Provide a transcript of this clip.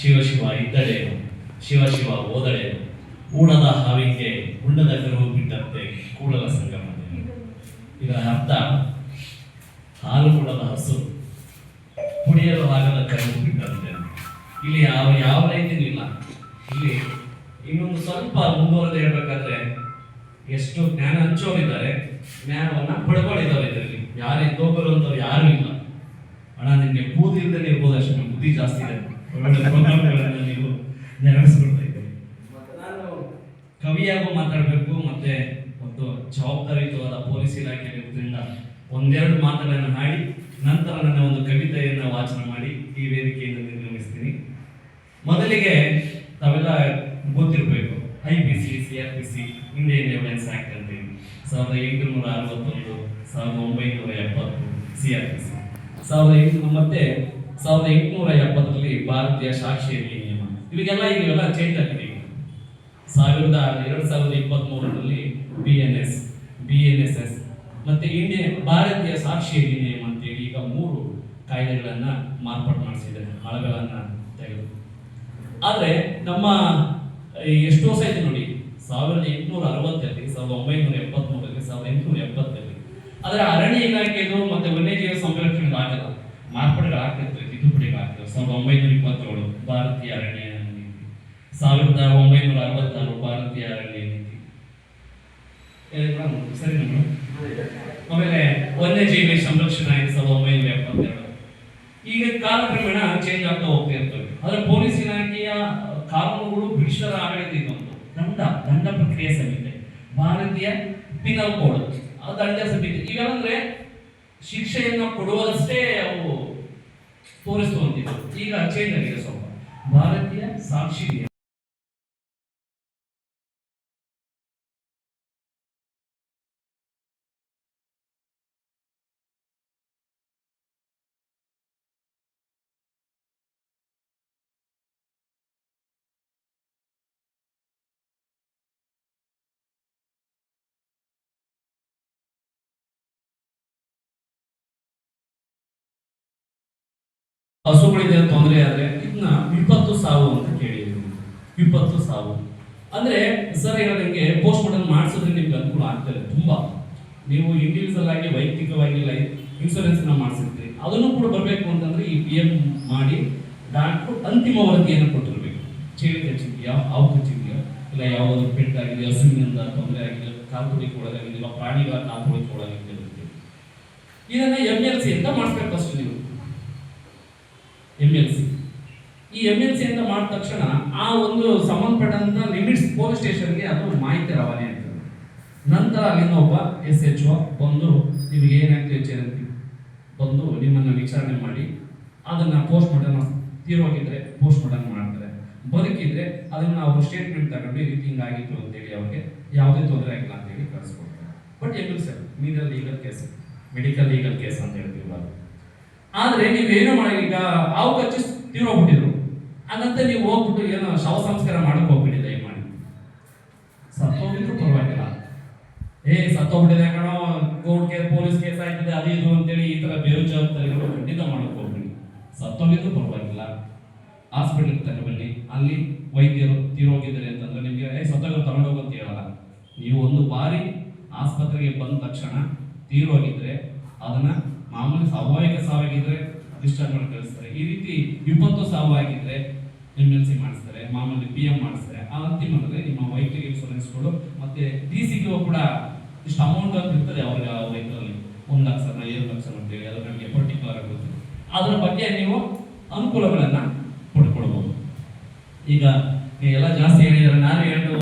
ಶಿವ ಶಿವ ಇದ್ದಳೇನು? ಶಿವ ಶಿವ ಓದಳೇನು ಊಡದ ಹಾವಿಗೆ ಉಂಡದ ಕರುವು ಬಿಟ್ಟಂತೆ ಕೂಡಲ ಸಂಗಮ ಇದರ ಅರ್ಥ, ಹಾಲು ಕೂಡದ ಹಸು ಕುಡಿಯಲು ಆಗದ ಕರು ಬಿಟ್ಟಂತೆ. ಇಲ್ಲಿ ಯಾವ ಯಾವ ರೈತನಿಲ್ಲ ಇಲ್ಲ? ಇನ್ನೊಂದು ಸ್ವಲ್ಪ ಮುಂದುವರೆದು ಹೇಳ್ಬೇಕಾದ್ರೆ, ಎಷ್ಟು ಜ್ಞಾನ ಹಂಚೋರಿದ್ದಾರೆ ಜ್ಞಾನವನ್ನ ಪಡ್ಕೊಂಡಿದ್ದಾರೆ ಇದರಲ್ಲಿ. ಯಾರೇ ಅಂತವ್ರು ಯಾರು ಇಲ್ಲ. ಅಣ್ಣ, ನಿಮಗೆ ಕೂದಿಲ್ದಲ್ಲಿ ಇರ್ಬೋದು ಅಷ್ಟೇ, ಬುದ್ಧಿ ಜಾಸ್ತಿ ಇದೆ. ನೀವು ನೆರವೇರಿಸ್ಕೊಡ್ತಾ ಇದ್ದೀರಿ ನಾನು ಕವಿಯಾಗೂ ಮಾತಾಡಬೇಕು ಮತ್ತೆ ಒಂದು ಜವಾಬ್ದಾರಿಯುತವಾದ ಪೊಲೀಸ್ ಇಲಾಖೆ ಇರೋದ್ರಿಂದ ಒಂದೆರಡು ಮಾತುಗಳನ್ನು ಹಾಡಿ ನಂತರ ನನ್ನ ಒಂದು ಕವಿತೆಯನ್ನು ವಾಚನ ಮಾಡಿ ಈ ವೇದಿಕೆಯನ್ನು ನಿರ್ಗಮಿಸ್ತೀನಿ. ಮೊದಲಿಗೆ ತಾವೆಲ್ಲ ಗೊತ್ತಿರಬೇಕು I P C C R P C Indian evidence act ಅಂತೇಳಿ ಸಾವಿರದ ಎಂಟುನೂರ ಅರವತ್ತೊಂದು ಸಾವಿರದ ಒಂಬೈನೂರ ಎಪ್ಪತ್ತು ಸಿ ಆರ್ ಪಿ ಸಿ ಸಾವಿರದ ಎಂಟು ಮತ್ತೆ ಸಾವಿರದ ಎಂಟುನೂರ ಎಪ್ಪತ್ತರಲ್ಲಿ ಭಾರತೀಯ ಸಾಕ್ಷಿ ನಿಯಮ ಇವಾಗೆಲ್ಲ ಈಗ ಇವೆಲ್ಲ ಚೇಂಜ್ ಆಗಿದೆ ಸಾವಿರದ ಎರಡು ಸಾವಿರದ ಇಪ್ಪತ್ತ್ ಮೂರರಲ್ಲಿ B N S B N S S ಮತ್ತು ಇಂಡಿಯನ್ ಭಾರತೀಯ ಸಾಕ್ಷಿ ನಿಯಮ ಅಂತೇಳಿ ಈಗ ಮೂರು ಕಾಯ್ದೆಗಳನ್ನು ಮಾರ್ಪಾಡು ಮಾಡಿಸಿದ್ದಾರೆ ಹಾಳುಗಳನ್ನು ತೆಗೆದು. ಆದರೆ ನಮ್ಮ ಈ ಸಹಿತ ನೋಡಿ, ಸಾವಿರದ ಎಂಟುನೂರ ಅರವತ್ತರಲ್ಲಿ ಸಾವಿರದ ಒಂಬೈನೂರ ಎಪ್ಪತ್ತ್ಮೂರರಲ್ಲಿ ಸಾವಿರದ ಎಂಟುನೂರ ಎಪ್ಪತ್ತರಲ್ಲಿ ಆದರೆ ಅರಣ್ಯ ಇಲಾಖೆದು ಮತ್ತು ವನ್ಯಜೀವಿ ಸಂರಕ್ಷಣೆ ಆಗಲ್ಲ ತಿದ್ದುಪಡಿಗಳಾಗ್ತವೆ ಸಾವಿರದ ಒಂಬೈನೂರ ಇಪ್ಪತ್ತೇಳು ಭಾರತೀಯ ಅರಣ್ಯ ನೀತಿ. ಸಾವಿರದ ಒಂಬೈನೂರ ಅರವತ್ತಾರು ಭಾರತೀಯ ಅರಣ್ಯ ನೀತಿ. ಸರಿ ಆಮೇಲೆ ವನ್ಯಜೀವಿ ಸಂರಕ್ಷಣಾ ಆಯ್ತು ಸಾವಿರದ ಒಂಬೈನೂರ ಎಪ್ಪತ್ತೆರಡು. ಈಗ ಕಾಲಕ್ರಮೇಣ ಚೇಂಜ್ ಆಗ್ತಾ ಹೋಗ್ತಾ ಇರ್ತವೆ ಆದ್ರೆ ಪೊಲೀಸ್ ಇಲಾಖೆಯ ಕಾನೂನುಗಳು ಬ್ರಿಟಿಷರ ಆಡಳಿತ ಇದೊಂದು ದಂಡ ದಂಡ ಪ್ರಕ್ರಿಯೆ ಸಂಹಿತೆ ಭಾರತೀಯ ಪಿನಲ್ ಕೋಡ್ ದಂಡ ಸಂಹಿತೆ ಇವೆಲ್ಲಂದ್ರೆ ಶಿಕ್ಷೆಯನ್ನು ಕೊಡುವಷ್ಟೇ ಅವು ತೋರಿಸುವಂತಿದ್ದು ಈಗ ಚೇಂಜ್ ಸ್ವಲ್ಪ. ಭಾರತೀಯ ಸಾಕ್ಷಿ ನಿಯಮ. ಹಸುಗಳಿದೆ ತೊಂದರೆ ಆದರೆ ಇದನ್ನ ವಿಪತ್ತು ಸಾವು ಅಂತ ಕೇಳಿದ್ರು. ವಿಪತ್ತು ಸಾವು. ಅಂದ್ರೆ ಸರ್ ಹೇಳದಂಗೆ ಪೋಸ್ಟ್ ಮಾರ್ಟಮ್ ಮಾಡಿಸಿದ್ರೆ ನಿಮ್ಗೆ ಅನುಕೂಲ ಆಗ್ತದೆ ತುಂಬಾ. ನೀವು ಇಂಡಿವಿಜುವಲ್ ಆಗಿ, ವೈಯಕ್ತಿಕವಾಗಿ ಲೈಫ್ ಇನ್ಶೂರೆನ್ಸ್ ಮಾಡಿಸಿರ್ತೀರಿ. ಅದನ್ನು ಕೂಡ ಬರಬೇಕು ಅಂತಂದ್ರೆ ಈ ಪಿ ಎಂ ಮಾಡಿ ಡಾಕ್ಟರ್ ಅಂತಿಮ ವರದಿಯನ್ನು ಕೊಟ್ಟಿರ್ಬೇಕು. ಚೇಳು ಕಚ್ಚಿದೆಯಾ, ಹಾವು ಕಚ್ಚಿದೆಯಾ, ಇಲ್ಲ ಯಾವುದಾದ್ರು ಆಗಿದೆ ಹಸುವಿನಿಂದ ತೊಂದರೆ ಆಗಿದೆ ಕಾಲು ತುಳಿಕೆ ಇಲ್ಲ ಪ್ರಾಣಿಗಳ ಕಾಲು ತುಳಿಕೆ ಒಳಗಾಗಿದೆ ಇದನ್ನ ಎಂ ಎಲ್ ಸಿ ಅಂತ ಮಾಡಿಸ್ಬೇಕು ಫಸ್ಟ್ ನೀವು. ಎಂ ಎಲ್ ಸಿ ಈ ಎಂ ಎಲ್ ಸಿ ಅಂತ ಮಾಡಿದ ತಕ್ಷಣ ಆ ಒಂದು ಸಂಬಂಧಪಟ್ಟಂತ ಲಿಮಿಟ್ಸ್ ಪೊಲೀಸ್ ಸ್ಟೇಷನ್ಗೆ ಅದು ಮಾಹಿತಿ ರವಾನೆ ಆಗ್ತದೆ ನಂತರ ಅಲ್ಲಿಂದ ಒಬ್ಬ ಎಸ್ ಎಚ್ ಒ ಬಂದು ನಿಮಗೆ ಏನಾಗ್ತದೆ ಚೇರಂತಿ ಬಂದು ನಿಮ್ಮನ್ನು ವಿಚಾರಣೆ ಮಾಡಿ, ಅದನ್ನು ಪೋಸ್ಟ್ ಮಾರ್ಟಮ್ ತೀರೋಗಿದ್ರೆ ಪೋಸ್ಟ್ ಮಾರ್ಟಮ್ ಮಾಡ್ತಾರೆ. ಬದುಕಿದ್ರೆ ಅದನ್ನು ಅವರು ಸ್ಟೇಟ್ಮೆಂಟ್ ತಗೊಂಡು ಈ ರೀತಿ ಹಿಂಗಾಗಿತ್ತು ಅಂತೇಳಿ ಅವ್ರಿಗೆ ಯಾವುದೇ ತೊಂದರೆ ಆಗಿಲ್ಲ ಅಂತೇಳಿ ಕಳಿಸ್ಕೊಡ್ತಾರೆ but M L C medial legal case medical legal case ಅಂತ ಹೇಳ್ತೀವಿ ನಾವು ಆದ್ರೆ ನೀವೇನು ಮಾಡಿ, ಈಗ ಹಾವು ಕಚ್ಚಿ ತೀರೋಗ್ಬಿಟ್ಟಿದ್ರು ಹಾಗಂತ ನೀವು ಹೋಗ್ಬಿಟ್ಟು ಏನು ಶವ ಸಂಸ್ಕಾರ ಮಾಡಕ್ ಹೋಗ್ಬಿಡಿ, ದಯಮಾಡಿ. ಸತ್ತೋಗಿದ್ರು ಪರವಾಗಿಲ್ಲ. ಏ, ಸತ್ತೋಗ್ಬಿಟ್ಟಿದೆ ಕಣೋ, ಕೋರ್ಟ್ ಕೇಸ್, ಪೊಲೀಸ್ ಕೇಸ್ ಆಯ್ತದೆ, ಅದು ಇದು ಅಂತೇಳಿ ಈ ತರ ಬೇರೆ ಜವಾಬ್ದಾರಿಗಳು ಖಂಡಿತ ಮಾಡಕ್ ಹೋಗ್ಬಿಡಿ. ಸತ್ತೋಗಿದ್ರು ಪರವಾಗಿಲ್ಲ. ಹಾಸ್ಪಿಟಲ್ ಬನ್ನಿ. ಅಲ್ಲಿ ವೈದ್ಯರು ತಿರೋಗಿದ್ದಾರೆ ಅಂತಂದ್ರೆ ನಿಮಗೆ, ಏ ಸತ್ತೋಗ ತಗೊಂಡೋಗು ಅಂತ ಹೇಳಲ್ಲ. ನೀವು ಒಂದು ಬಾರಿ ಆಸ್ಪತ್ರೆಗೆ ಬಂದ ತಕ್ಷಣ ತೀರೋಗಿದ್ರೆ ಅದನ್ನ ಸ್ವಾಭಾವಿಕ ಸಾವಾಗಿದ್ರೆ ಡಿಸ್ಚಾರ್ಜ್ ಮಾಡಿ ಕಳಿಸ್ತಾರೆ ಈ ರೀತಿ ವಿಪತ್ತು ಸಾವು ಆಗಿದ್ರೆ ಎಂ ಎಲ್ ಸಿ ಮಾಡಿಸ್ತಾರೆ, ಮಾಮೂಲಿ ಪಿ ಎಂ ಮಾಡಿಸ್ತಾರೆ. ಆ ಅಂತಿಮದಲ್ಲಿ ನಿಮ್ಮ ವೈಯಕ್ತಿಕ ಇನ್ಶೂರೆನ್ಸ್ಗಳು ಮತ್ತೆ ಡಿ ಸಿಗೂ ಕೂಡ ಇಷ್ಟು ಅಮೌಂಟ್ ಅಂತ ಇರ್ತದೆ ಅವ್ರಿಗೆ ಆ ವೈದ್ಯರಲ್ಲಿ ಒಂದು ಲಕ್ಷನ ಏಳು ಲಕ್ಷ ಅಂತೇಳಿ. ಅದು ನಮಗೆ ಪರ್ಟಿಕ್ಯುಲರ್ ಆಗುತ್ತೆ ಅದ್ರ ಬಗ್ಗೆ ನೀವು ಅನುಕೂಲಗಳನ್ನ ಪಡ್ಕೊಳ್ಬಹುದು ಈಗ, ಎಲ್ಲ ಜಾಸ್ತಿ ಹೇಳಿದ್ರೆ ನಾನು ಹೇಳೋ